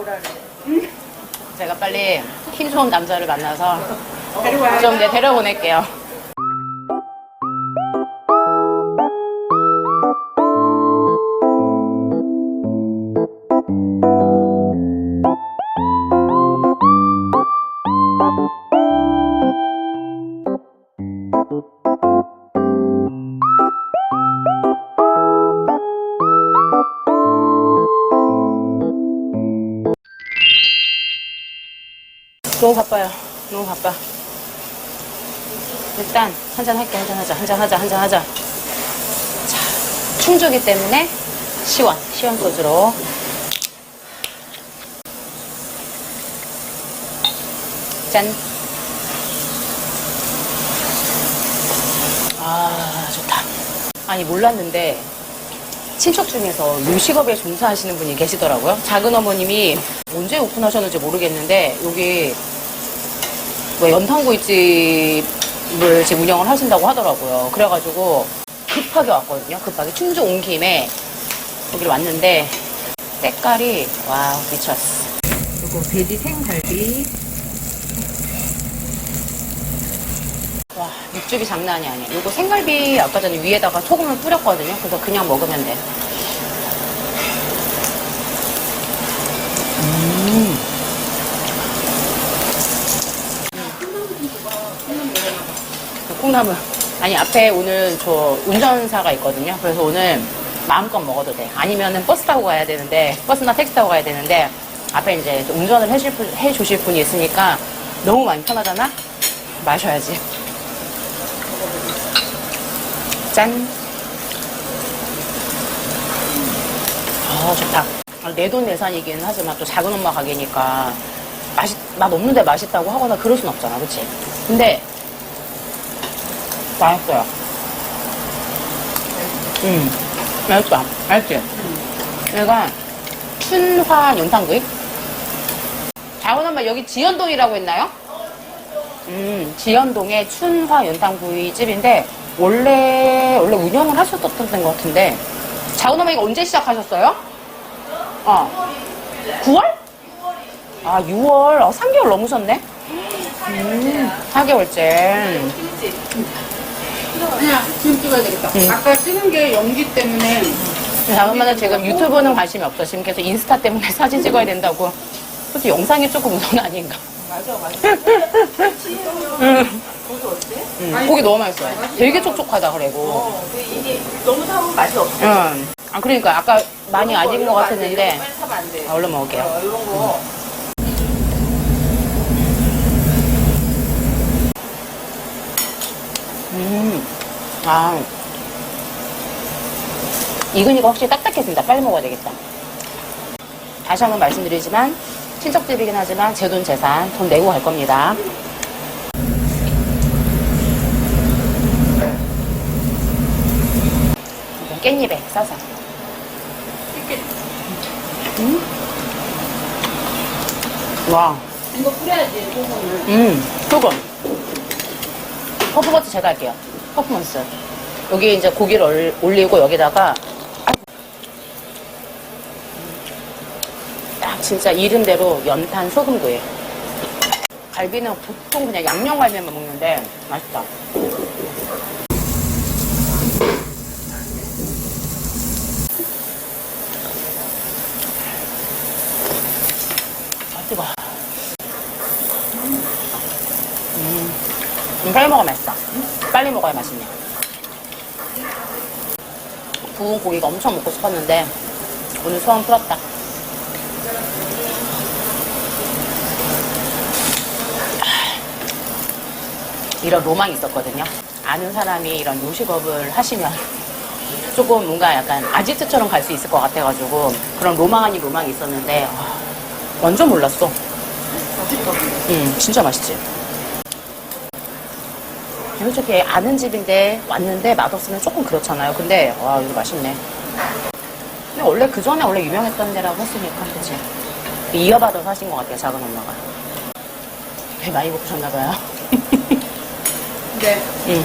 오라. 제가 빨리 힘 좋은 남자를 만나서. 좀내 데려보낼게요. 바빠. 일단 한잔 할게 한잔 하자 한잔 하자 한잔 하자 자 충주기 때문에 시원 시원 소주로 짠 아, 좋다. 아니, 몰랐는데, 친척 중에서 요식업에 종사하시는 분이 계시더라고요. 작은 어머님이 언제 오픈하셨는지 모르겠는데, 여기 뭐 연탄구이집을 지금 운영을 하신다고 하더라고요. 그래가지고 급하게 왔거든요. 급하게 충주 온 김에 여기를 왔는데 색깔이 와 미쳤어. 그리고 돼지 생갈비. 와 육즙이 장난이 아니야. 이거 생갈비 아까 전에 위에다가 소금을 뿌렸거든요. 그래서 그냥 먹으면 돼. 콩나물. 아니, 앞에 오늘 저 운전사가 있거든요. 그래서 오늘 마음껏 먹어도 돼. 아니면은 버스 타고 가야 되는데, 버스나 택시 타고 가야 되는데, 앞에 이제 운전을 해주실, 분- 해주실 분이 있으니까 너무 많이 편하잖아? 마셔야지. 짠. 아, 좋다. 내돈 내산이긴 하지만 또 작은 엄마 가게니까 맛있, 맛 없는데 맛있다고 하거나 그럴 순 없잖아. 그치? 근데 맛있어요. 음, 맛있다. 맛있지? 얘가 춘화 연탄구이? 작은 엄마 여기 지연동이라고 했나요? 음, 지연동의 춘화 연탄구이 집인데 원래 원래 운영을 하셨던 것 같은데 작은 엄마 이거 언제 시작하셨어요? 어. 9월? 아, 6월. 어, 3개월 넘으셨네? 음, 4개월째. 아니야, 지금 찍어야 되겠다. 응. 아까 찍은 게 연기 때문에 잠깐만요. 지금 유튜브는 관심이 없어. 지금 계속 인스타 때문에 사진 찍어야 된다고. 솔직히 영상이 조금 우선 아닌가. 맞아, 맞아. 응. 고기 어때? 응. 고기 너무 맛있어요. 되게 촉촉하다, 그리고. 어, 근데 이게 너무 사면 맛이 없어. 응. 아, 그러니까 아까 많이 이런 것. 같았는데. 빨리 사면 안 돼. 아, 얼른 먹을게요. 어, 이런 거. 음. 아. 익으니까 확실히 딱딱해진다. 빨리 먹어야 되겠다. 다시 한번 말씀드리지만, 친척집이긴 하지만, 제 돈 재산, 돈 내고 갈 겁니다. 깻잎에 싸서. 음. 와. 이거 뿌려야지, 소금을. 음, 소금. 퍼프먼스 제가 할게요. 퍼프먼스. 여기 이제 고기를 얼- 올리고 여기다가 아, 딱 진짜 이름대로 연탄 소금구이. 갈비는 보통 그냥 양념갈비만 먹는데 맛있다. 빨리 먹어야 맛있다. 빨리 먹어야 맛있네. 구운 고기가 엄청 먹고 싶었는데 오늘 소원 풀었다. 이런 로망이 있었거든요. 아는 사람이 이런 요식업을 하시면 조금 뭔가 약간 아지트처럼 갈 수 있을 것 같아가지고 그런 로망 아닌 로망이 있었는데 아, 완전 몰랐어. 맛있어. 음, 진짜 맛있지. 솔직히 아는 집인데 왔는데 맛없으면 조금 그렇잖아요. 근데 와 이거 맛있네. 근데 원래 그 전에 원래 유명했던 데라고 했으니까 그치. 이어받아서 하신 것 같아요 작은 엄마가. 배 많이 고프셨나 봐요. 근데 응.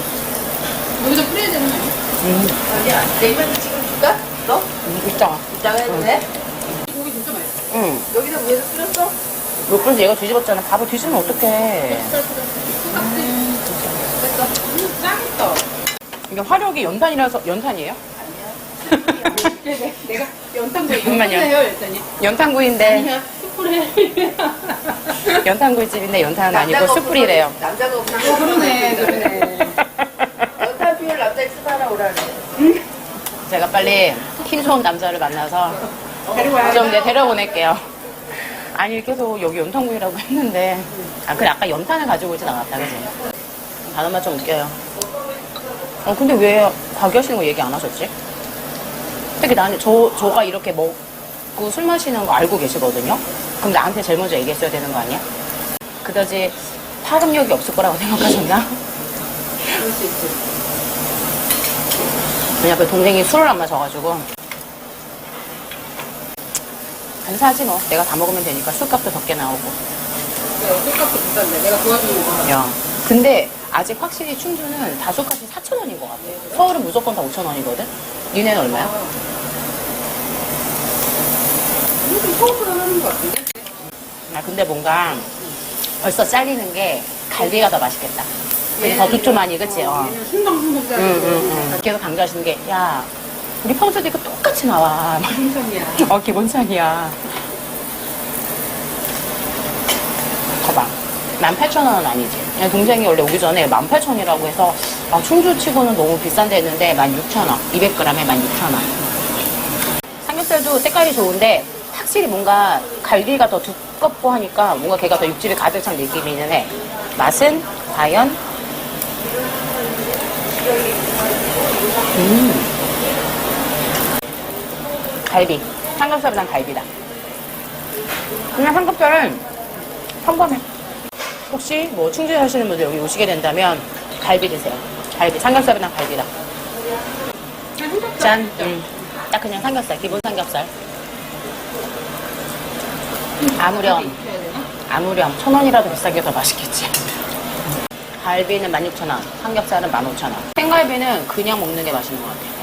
여기다 뿌려야 되는 거 아니야? 음, 아니야. 내일만 지금 줄까? 너? 음, 이따가. 이따가 해도 돼? 고기 진짜 맛있어. 응. 여기다 위에서 뿌렸어? 몇 번째 얘가 뒤집었잖아. 밥을 뒤집으면 어떡해. 짱있다. 이게 화력이 연탄이라서, 연탄이에요? 네, 내가 연탄구이. 잠깐만요. 해요, 일단이. 연탄구이인데, 아니야, 숯불에. 연탄구이 집인데 연탄은 아니고 숯불이래요. 남자가 없나? 어, 그러네, 그러네. 연탄 피울 남자 있으면 하라 오라네. 제가 빨리 힘 좋은 남자를 만나서 데리고 와야 좀 이제 데려보낼게요. 아니, 계속 여기 연탄구이라고 했는데, 아, 근데 아까 연탄을 가지고 오진 않았다, 그지? 단어만 좀 웃겨요. 어, 근데 왜 가게 하시는 거 얘기 안 하셨지? 특히 나는, 저, 저가 이렇게 먹고 술 마시는 거 알고 계시거든요? 그럼 나한테 제일 먼저 얘기했어야 되는 거 아니야? 그다지 파급력이 없을 거라고 생각하셨나? 그럴 수 있지. 왜냐, 그 동생이 술을 안 마셔가지고. 간사하지 뭐. 내가 다 먹으면 되니까 술값도 적게 나오고. 그래, 술값도 비싼데. 내가 도와주는 거. 야. 근데 아직 확실히 충주는 다소값이 4,000원인 것 같아. 서울은 무조건 다 5,000원이거든? 니네는 얼마야? 좀 서울보다 하는 거 같은데? 아, 근데 뭔가 벌써 잘리는 게 갈비가 더 맛있겠다. 그게 더 두툼하니, 그치? 어. 얘는 순덩순덩 응, 짜는 응, 응. 계속 강조하시는 게, 야, 우리 평소도 이거 똑같이 나와. 생선이야. 어, 기본상이야. 봐봐. 18,000원은 아니지. 동생이 원래 오기 전에 18,000원이라고 해서, 아, 충주 치고는 너무 비싼데 했는데, 16,000원. 200g에 16,000원. 삼겹살도 색깔이 좋은데, 확실히 뭔가 갈비가 더 두껍고 하니까 뭔가 걔가 더 육즙이 가득 찬 느낌이는 해. 맛은 과연? 음. 갈비. 삼겹살은 난 갈비다. 그냥 삼겹살은 평범해. 혹시 뭐 충주에 사시는 분들 여기 오시게 된다면 갈비 드세요. 갈비. 삼겹살은 갈비다. 짠. 음. 딱 그냥 삼겹살. 기본 삼겹살. 아무렴. 아무렴. 천 원이라도 비싼 게더 맛있겠지. 갈비는 16,000원, 삼겹살은 15,000원. 생갈비는 그냥 먹는 게 맛있는 것 같아요.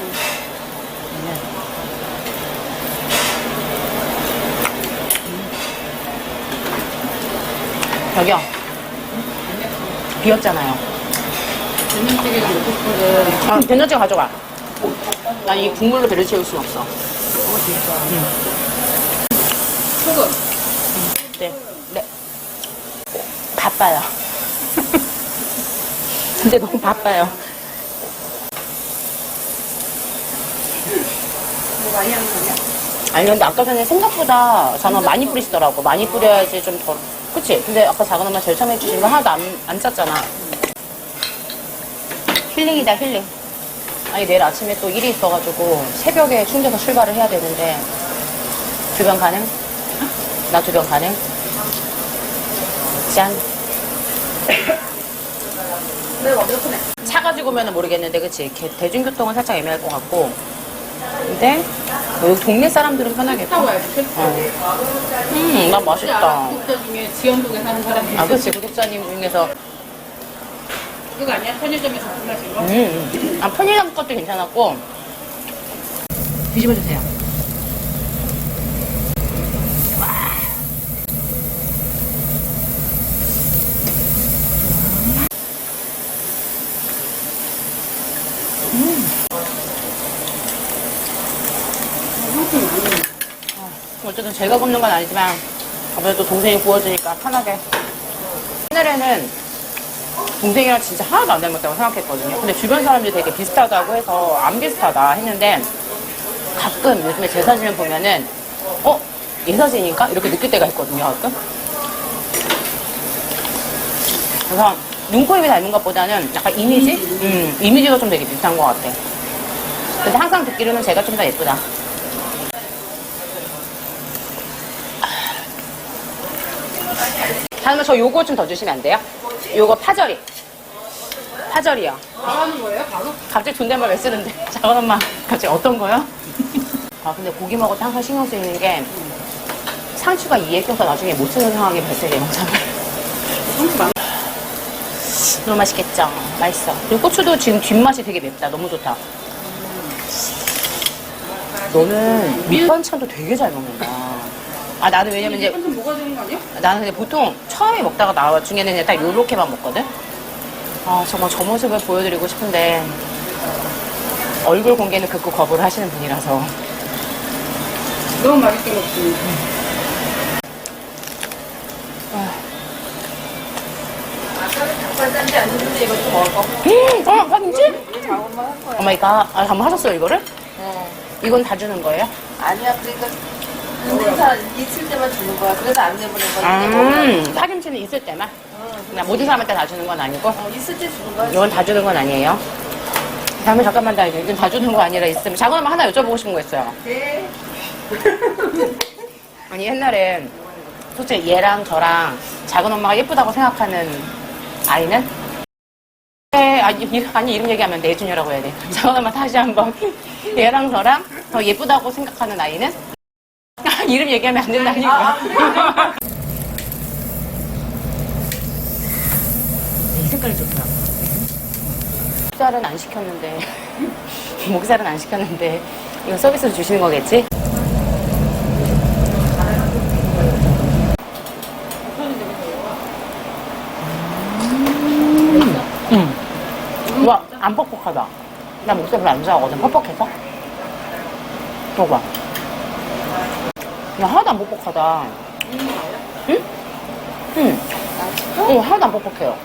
여기요. 비었잖아요. 된장찌개가 먹고 싶거든. 아, 된장찌개 가져가. 난 이 국물로 배를 채울 순 없어. 어, 진짜. 소금. 네. 네. 바빠요. 근데 너무 바빠요. 뭐 많이 하는 거 아니야? 아니, 근데 아까 전에 생각보다 저는 많이 뿌리시더라고. 많이 뿌려야지 좀 덜. 그치? 근데 아까 작은 엄마 제일 처음 해주신 거 하나도 안, 안 짰잖아. 힐링이다, 힐링. 아니, 내일 아침에 또 일이 있어가지고 새벽에 충전서 출발을 해야 되는데 주변 가능? 나 주변 가능? 짠. 네, 완벽하네. 차 가지고 오면 모르겠는데, 그치? 개- 대중교통은 살짝 애매할 것 같고. 근데, 뭐 여기 동네 사람들은 편하겠다. 어. 음, 나 맛있다. 사는 사람이 아, 그치. 구독자님 중에서. 그거 아니야? 편의점에서 주문하신 거? 음, 음. 아, 편의점 것도 괜찮았고. 뒤집어주세요. 어쨌든 제가 굽는 건 아니지만 아무래도 동생이 구워주니까 편하게 옛날에는 동생이랑 진짜 하나도 안 닮았다고 생각했거든요 근데 주변 사람들이 되게 비슷하다고 해서 안 비슷하다 했는데 가끔 요즘에 제 사진을 보면은 어? 얘 사진인가? 이렇게 느낄 때가 있거든요 가끔 그래서 눈, 코, 입이 닮은 것보다는 약간 이미지? 음, 이미지가 좀 되게 비슷한 것 같아 근데 항상 듣기로는 제가 좀 더 예쁘다 다음에 저 요거 좀 더 주시면 안 돼요? 요거 파절이. 파절이요. 하는 거예요? 바로? 갑자기 존댓말 왜 쓰는데? 엄마, 갑자기 어떤 거요? 아, 근데 고기 먹을 때 항상 신경 쓰이는 게 상추가 이에 껴서 나중에 못 쓰는 상황이 발생해, 영상을. 상추 많아. 너무 맛있겠죠? 맛있어. 그리고 고추도 지금 뒷맛이 되게 맵다. 너무 좋다. 너는 밑반찬도 되게 잘 먹는다. 아, 나는 왜냐면 이제 한점 먹어야 되는 거 아니야? 나는 근데 보통 처음에 먹다가 나와 중에는 그냥 딱 요렇게만 먹거든? 아, 정말 저 모습을 보여드리고 싶은데, 얼굴 공개는 극구 거부를 하시는 분이라서. 너무 맛있게 먹지. 닭발 안 이것도 먹을 거. 음, 어, 파김치? 한 거야. 오마이갓. 아, 한번 하셨어요, 이거를? 어. 이건 다 주는 거예요? 아니야, 그러니까 인사 있을 때만 주는 거야. 그래서 안 내보낸 거야. 음, 파김치는 있을 때만? 그냥 모든 사람한테 다 주는 건 아니고? 어, 있을 때 주는 거야. 이건 다 주는 건 아니에요? 다음에 잠깐만 다 이건 다 주는 거 아니라 있으면 작은 엄마 하나 여쭤보고 싶은 거 있어요. 네. 아니 옛날에 솔직히 얘랑 저랑 작은 엄마가 예쁘다고 생각하는 아이는? 네, 아니, 이- 아니 이름 얘기하면 내준이라고 해야 돼. 작은 엄마 다시 한번 얘랑 저랑 더 예쁘다고 생각하는 아이는? 아, 이름 얘기하면 안 된다니까. 이 색깔이 좋다. 목살은 안 시켰는데 목살은 안 시켰는데 이거 서비스로 주시는 거겠지? 음. 와, 안 퍽퍽하다. 나 목살 별로 안 좋아하거든, 퍽퍽해서. 먹어봐. 야, 하나도 안 퍽퍽하다. 응? 응. 어, 하나도 안 퍽퍽해요.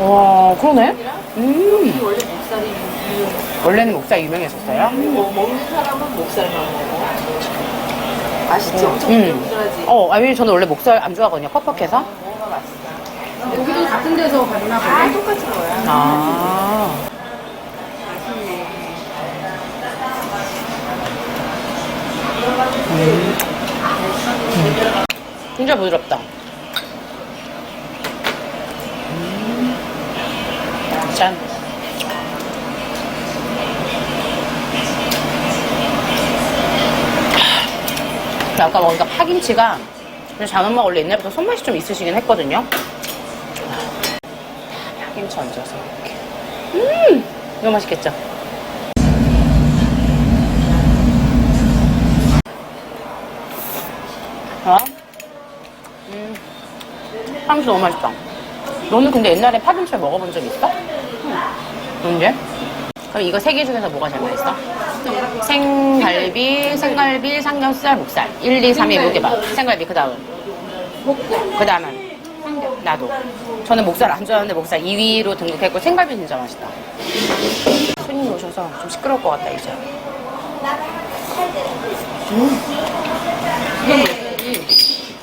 와, 그러네? 음. 원래 목살이 유용. 원래는 목살 유명했었어요? 뭐 먹는 사람은 목살만 먹어. 맛있지? 엄청 음. 부드러하지? 어, 아니, 저는 원래 목살 안 좋아하거든요, 퍽퍽해서. 먹어봐 맛있어. 고기도 같은 데서 갔나 다 보네. 똑같은 거야. 아. 진짜 부드럽다. 음. 짠. 아까 먹으니까 파김치가 장엄마 원래 옛날부터 손맛이 좀 있으시긴 했거든요. 파김치 얹어서 이렇게. 음! 이거 맛있겠죠? 어? 음. 파김치 너무 맛있다. 너는 근데 옛날에 파김치를 먹어본 적 있어? 언제? 그럼 이거 세 개 중에서 뭐가 제일 맛있어? 생갈비, 생갈비, 삼겹살, 목살. 1, 2, 3, 2 이렇게 봐. 생갈비 그 다음. 그 다음은 나도. 저는 목살 안 좋아하는데 목살 2위로 등극했고 생갈비 진짜 맛있다. 손님 오셔서 좀 시끄러울 것 같다 이제. 이건 뭐지?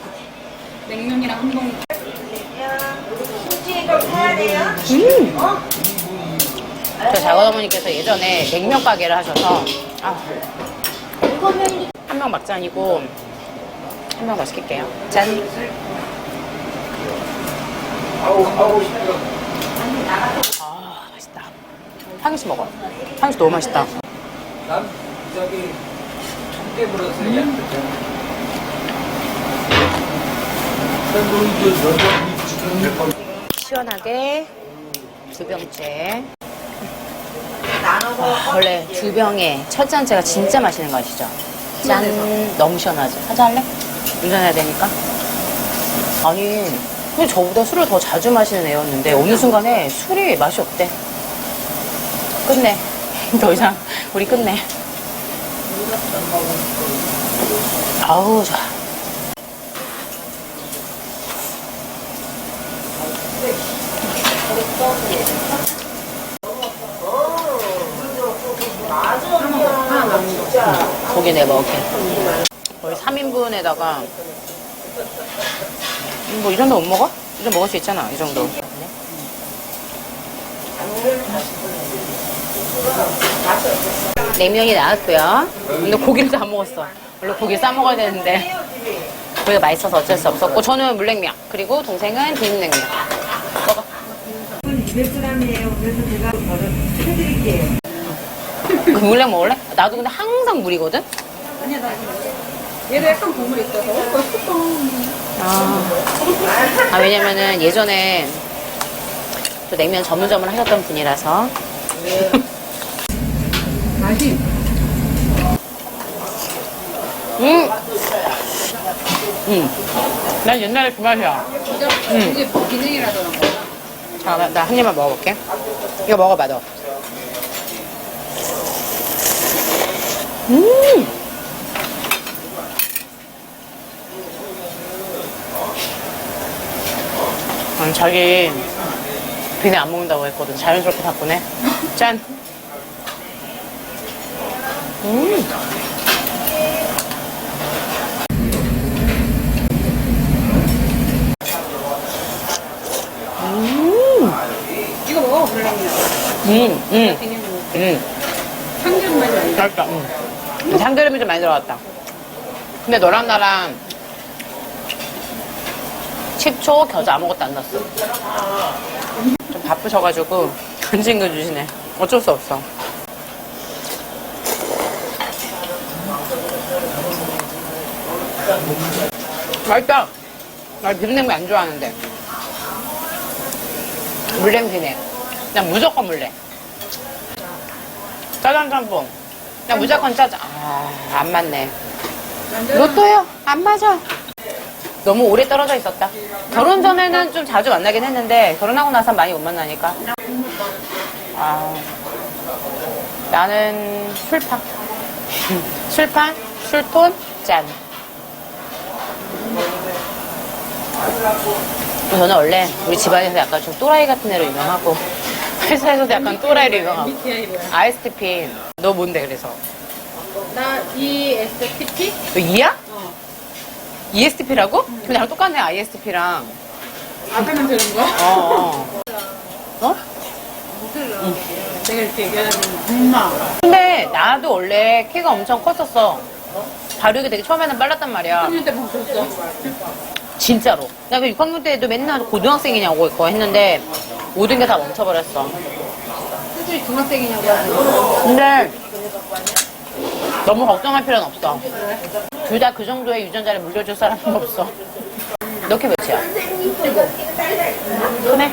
냉면이랑 한동 음. 저 작은 어머니께서 예전에 냉면 가게를 하셔서 아, 한명 막잔이고 한 명 더 시킬게요. 짠. 아 맛있다. 향수 먹어. 향수 너무 맛있다. 난 저기 청개 불어서 약간 시원하게 두 병째. 먹어. 아, 원래 두 병에 첫 잔째가 진짜 맛있는 거 아시죠? 짠 너무 시원하지. 하자 할래? 운전해야 되니까. 아니 근데 저보다 술을 더 자주 마시는 애였는데 어느 순간에 술이 맛이 없대. 끝내. 더 이상 우리 끝내. 아우 좋아. 고기 내 먹을게. 거의 3인분에다가 뭐 이 정도 못 먹어? 이 정도 먹을 수 있잖아. 이 정도. 냉면이 나왔고요. 근데 고기를 다 먹었어. 원래 고기 싸 먹어야 되는데 고기가 맛있어서 어쩔 수 없었고 저는 물냉면 그리고 동생은 비빔냉면. 먹어. 200g이에요. 그래서 제가 해드릴게요. 그 물냉면 먹을래? 나도 근데 항상 물이거든. 아니야 나 얘도 약간 국물 있어서 어, 맛있겠다. 아, 아, 왜냐면은 예전에 또 냉면 전문점을 하셨던 분이라서. 맛이 음! 응. 난 옛날에 그 맛이야. 진짜 음. 그게 비냉이라더라고. 자, 나, 나한 입만 먹어볼게. 이거 먹어봐, 너. 음! 아니, 자기 비내 안 먹는다고 했거든. 자연스럽게 바꾸네. 짠! 음! 이거 먹어 그러려면 음, 음, 비냉 먹어. 음. 참기름 맛이 아니야. 맛있다. 응. 참기름이 좀 많이 들어갔다. 근데 너랑 나랑 식초, 겨자 아무것도 안 넣었어. 좀 바쁘셔가지고 안 챙겨주시네. 어쩔 수 없어. 맛있다. 나 비빔냉면 안 좋아하는데. 물냉 비냉. 난 무조건 물냉. 짜장 짬뽕. 나 무조건 짜장. 아, 안 맞네. 로또요? 안 맞아. 너무 오래 떨어져 있었다. 결혼 전에는 좀 자주 만나긴 했는데, 결혼하고 나서 많이 못 만나니까. 아, 나는 술파. 술파, 술톤, 짠. 저는 원래 우리 집안에서 약간 좀 또라이 같은 애로 유명하고, 회사에서도 약간 또라이로 유명하고. MBTI 뭐야? ISTP. 너 뭔데, 그래서? 나 ESTP? 너 이야? 어. ESTP라고? 근데 나랑 똑같네, ISTP랑. 앞에만 되는 거야? 어, 어. 어? 내가 이렇게 얘기하면 엄마. 근데 나도 원래 키가 엄청 컸었어. 발육이 되게 처음에는 빨랐단 말이야. 3년 때 바꿨어. 진짜로. 나 그 6학년 때도 맨날 고등학생이냐고 했는데 모든 게 다 멈춰버렸어. 수준이 중학생이냐고 하는 근데 너무 걱정할 필요는 없어. 둘 다 그 정도의 유전자를 물려줄 사람은 없어. 너키 몇이야? 크네?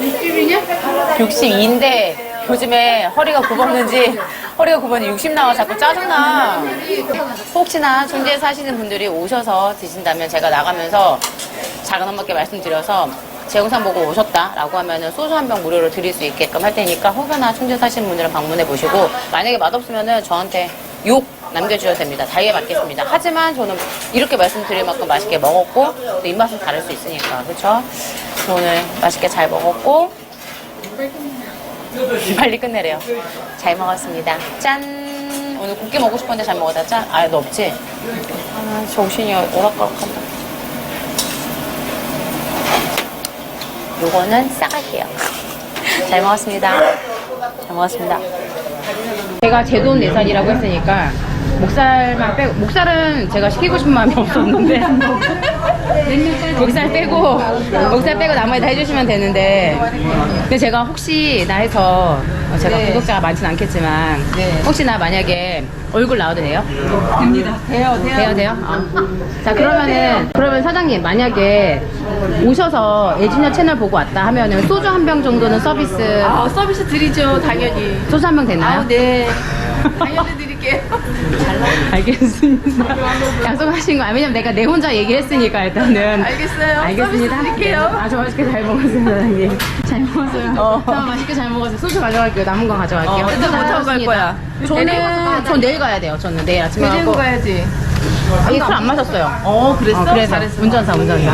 60이냐? 62인데 요즘에 허리가 굽었는지 허리가 굽었는지 60 나와 자꾸 짜증나. 혹시나 충주에 사시는 분들이 오셔서 드신다면 제가 나가면서 작은 엄마께 말씀드려서 제 영상 보고 오셨다라고 하면은 소주 한 병 무료로 드릴 수 있게끔 할 테니까 혹여나 충주 사시는 분들은 방문해 보시고 만약에 맛없으면은 저한테 욕 남겨주셔도 됩니다. 다이에 맞겠습니다. 하지만 저는 이렇게 말씀드릴 만큼 맛있게 먹었고 또 입맛은 다를 수 있으니까 그렇죠? 오늘 맛있게 잘 먹었고 빨리 끝내래요. 잘 먹었습니다. 짠! 오늘 곱게 먹고 싶었는데 잘 먹었다. 짠! 아, 너 없지? 아, 정신이 오락가락한다. 요거는 싸갈게요. 잘 먹었습니다. 잘 먹었습니다. 제가 제 돈 내산이라고 했으니까 목살만 빼고 목살은 제가 시키고 싶은 마음이 없었는데 목살 빼고 목살 빼고 나머지 다 해주시면 되는데 근데 제가 혹시 나 해서 제가 네. 구독자가 많진 않겠지만 네. 혹시나 만약에 얼굴 나와도 돼요? 됩니다. 돼요, 돼요. 돼요 돼요? 아. 자 그러면은 그러면 사장님 만약에 오셔서 애진녀 채널 보고 왔다 하면은 소주 한 병 정도는 서비스 아, 서비스 드리죠, 당연히. 소주 한 병 되나요? 아, 네. 당연히 드릴게요. 알겠습니다. 약속하신 거, 아, 왜냐면 내가 내 혼자 얘기했으니까 일단은. 알겠어요. 알겠습니다. 서비스 드릴게요. 아주 맛있게 잘 먹었어요, 사장님. 잘 먹었어요. 어. 저 맛있게 잘 먹었어요. 소주 가져갈게요. 남은 거 가져갈게요. 어, 근데 못 타고 갈 거야. 저는, 전 내일 가야 돼요. 저는 내일 아침에 가고. 가야지. 술안 마셨어요. 어, 그랬어? 어, 그래서 잘했어. 운전사, 운전사.